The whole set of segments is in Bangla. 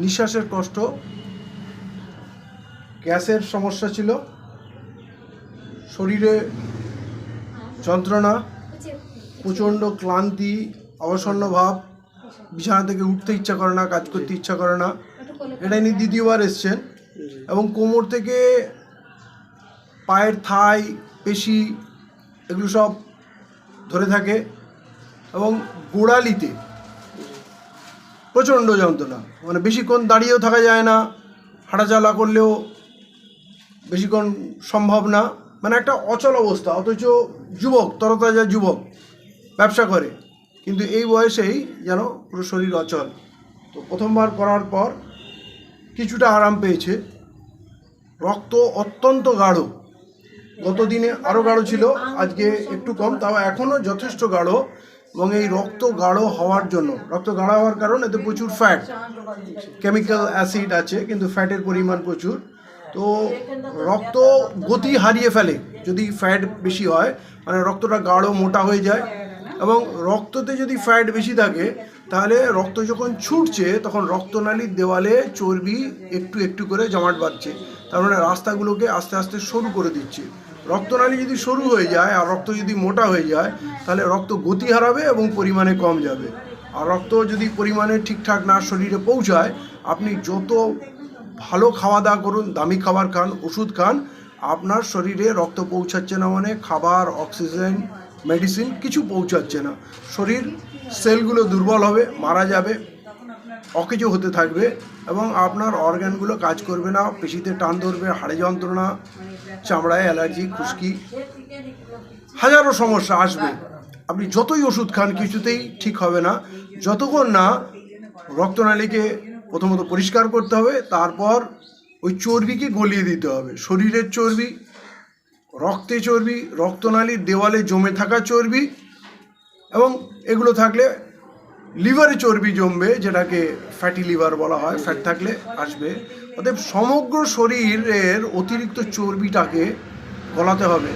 নিঃশ্বাসের কষ্ট, গ্যাসের সমস্যা ছিল, শরীরে যন্ত্রণা, প্রচণ্ড ক্লান্তি, অবসন্ন ভাব, বিছানা থেকে উঠতে ইচ্ছা করে না, কাজ করতে ইচ্ছা করে না। এটা ইনি দ্বিতীয়বার এসছেন এবং কোমর থেকে পায়ের থাই, পেশি এগুলো সব ধরে থাকে এবং গোড়ালিতে প্রচণ্ড যন্ত্রণা। মানে বেশিক্ষণ দাঁড়িয়েও থাকা যায় না, হাঁটাচলা করলেও বেশিক্ষণ সম্ভব না। মানে একটা অচল অবস্থা, অথচ যুবক, তরতাজা যুবক, ব্যবসা করে। কিন্তু এই বয়সেই যেন পুরো শরীর অচল। তো প্রথমবার করার পর কিছুটা আরাম পেয়েছে। রক্ত অত্যন্ত গাঢ়। গত দিনে আরও গাঢ় ছিল, আজকে একটু কম, তাও এখনও যথেষ্ট গাঢ়। এবং এই রক্ত গাঢ় হওয়ার জন্য, রক্ত গাঢ় হওয়ার কারণ এতে প্রচুর ফ্যাট কেমিক্যাল অ্যাসিড আছে, কিন্তু ফ্যাটের পরিমাণ প্রচুর। তো রক্ত গতি হারিয়ে ফেলে, যদি ফ্যাট বেশি হয় মানে রক্তটা গাঢ় মোটা হয়ে যায়। এবং রক্ততে যদি ফ্যাট বেশি থাকে, তাহলে রক্ত যখন ছুটছে, তখন রক্তনালীর দেওয়ালে চর্বি একটু একটু করে জমাট বাঁধছে। তার মানে রাস্তাগুলোকে আস্তে আস্তে সরু করে দিচ্ছে। রক্তনালী যদি সরু হয়ে যায় আর রক্ত যদি মোটা হয়ে যায়, তাহলে রক্ত গতি হারাবে এবং পরিমাণে কম যাবে। আর রক্ত যদি পরিমাণে ঠিকঠাক না শরীরে পৌঁছায়, আপনি যত ভালো খাওয়া দাওয়া করুন, দামি খাবার খান, ওষুধ খান, আপনার শরীরে রক্ত পৌঁছাচ্ছে না মানে খাবার, অক্সিজেন, মেডিসিন কিছু পৌঁছাচ্ছে না। শরীর সেলগুলো দুর্বল হবে, মারা যাবে, অকেজো হতে থাকবে এবং আপনার অর্গ্যানগুলো কাজ করবে না, পেশিতে টান ধরবে, হাড়ে যন্ত্রণা চামড়ায় অ্যালার্জি, খুশকি, হাজারো সমস্যা আসবে। আপনি যতই ওষুধ খান, কিছুতেই ঠিক হবে না। যতক্ষণ না রক্তনালীকে প্রথমত পরিষ্কার করতে হবে, তারপর ওই চর্বিকে গলিয়ে দিতে হবে। শরীরের চর্বি, রক্তে চর্বি, রক্তনালীর দেওয়ালে জমে থাকা চর্বি, এবং এগুলো থাকলে লিভারে চর্বি জমবে, যেটাকে ফ্যাটি লিভার বলা হয় ফ্যাট থাকলে আসবে। অতএব সমগ্র শরীরের অতিরিক্ত চর্বিটাকে গলাতে হবে,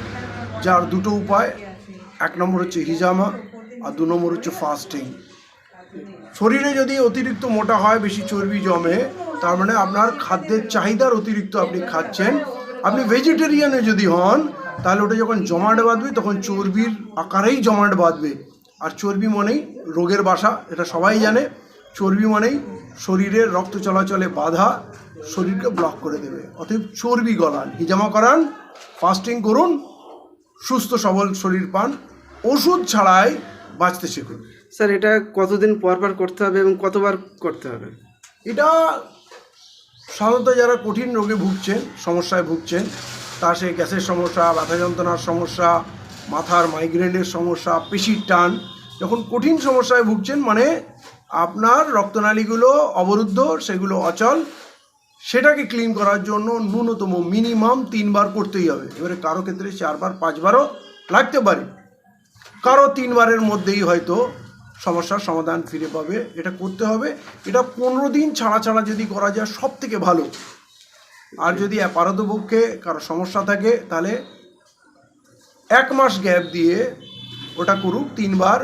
যার দুটো উপায়। এক নম্বর হচ্ছে হিজামা, আর দু নম্বর হচ্ছে ফাস্টিং শরীরে যদি অতিরিক্ত মোটা হয়, বেশি চর্বি জমে, তার মানে আপনার খাদ্যের চাহিদার অতিরিক্ত আপনি খাচ্ছেন। আপনি ভেজিটেরিয়ানে যদি হন, তাহলে ওটা যখন জমাট বাঁধবে, তখন চর্বির আকারেই জমাট বাঁধবে। আর চর্বি মানেই রোগের বাসা এটা সবাই জানে। চর্বি মানেই শরীরের রক্ত চলাচলে বাধা শরীরকে ব্লক করে দেবে। অতএব চর্বি গলান হিজামা করান ফাস্টিং করুন সুস্থ সবল শরীর পান ওষুধ ছাড়াই বাঁচতে শিখুন। স্যার এটা কতদিন পর পর করতে হবে এবং কতবার করতে হবে? এটা সাধারণত যারা কঠিন রোগে ভুগছেন সমস্যায় ভুগছেন তা সে গ্যাসের সমস্যা ব্যথা যন্ত্রণার সমস্যা মাথার মাইগ্রেনের সমস্যা পেশির টান, যখন কঠিন সমস্যায় ভুগছেন মানে আপনার রক্তনালীগুলো অবরুদ্ধ, সেগুলো অচল, সেটাকে ক্লিন করার জন্য ন্যূনতম মিনিমাম তিনবার করতেই হবে। এবারে কারও ক্ষেত্রে চারবার, পাঁচবারও লাগতে পারে। কারও তিনবারের মধ্যেই হয়তো সমস্যার সমাধান ফিরে পাবে। এটা করতে হবে। এটা পনেরো দিন ছাড়া ছাড়া যদি করা যায় সব থেকে ভালো। আর যদি পারতপক্ষে কারও সমস্যা থাকে, তাহলে এক মাস গ্যাপ দিয়ে ওটা করুক, তিনবার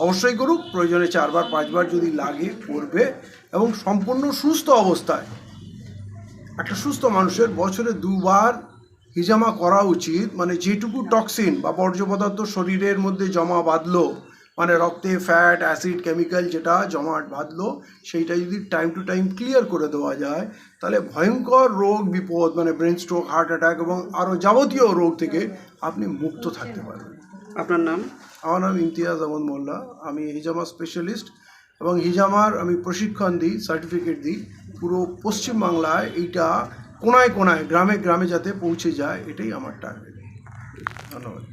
অবশ্যই করুক, প্রয়োজনে চারবার, পাঁচবার যদি লাগে, করবে এবং সম্পূর্ণ সুস্থ অবস্থায়। একটা সুস্থ মানুষের বছরে দুবার হিজামা করা উচিত মানে যেটুকু টক্সিন বা বর্জ্য পদার্থ শরীরের মধ্যে জমা বাঁধলো মানে রক্তে ফ্যাট অ্যাসিড কেমিক্যাল যেটা জমাট বাঁধলো সেইটা যদি টাইম টু টাইম ক্লিয়ার করে দেওয়া যায় তাহলে ভয়ঙ্কর রোগ বিপদ মানে ব্রেন স্ট্রোক হার্ট অ্যাটাক এবং আরও যাবতীয় রোগ থেকে আপনি মুক্ত থাকতে পারবেন। আপনার নাম? আমার নাম ইমতিয়াজ আহমদ মোল্লা। আমি হিজামা স্পেশালিস্ট এবং হিজামার আমি প্রশিক্ষণ দিই সার্টিফিকেট দিই। পুরো পশ্চিমবাংলায় এইটা কোনায় কোনায় গ্রামে গ্রামে যাতে পৌঁছে যায় এটাই আমার টার্গেট ধন্যবাদ।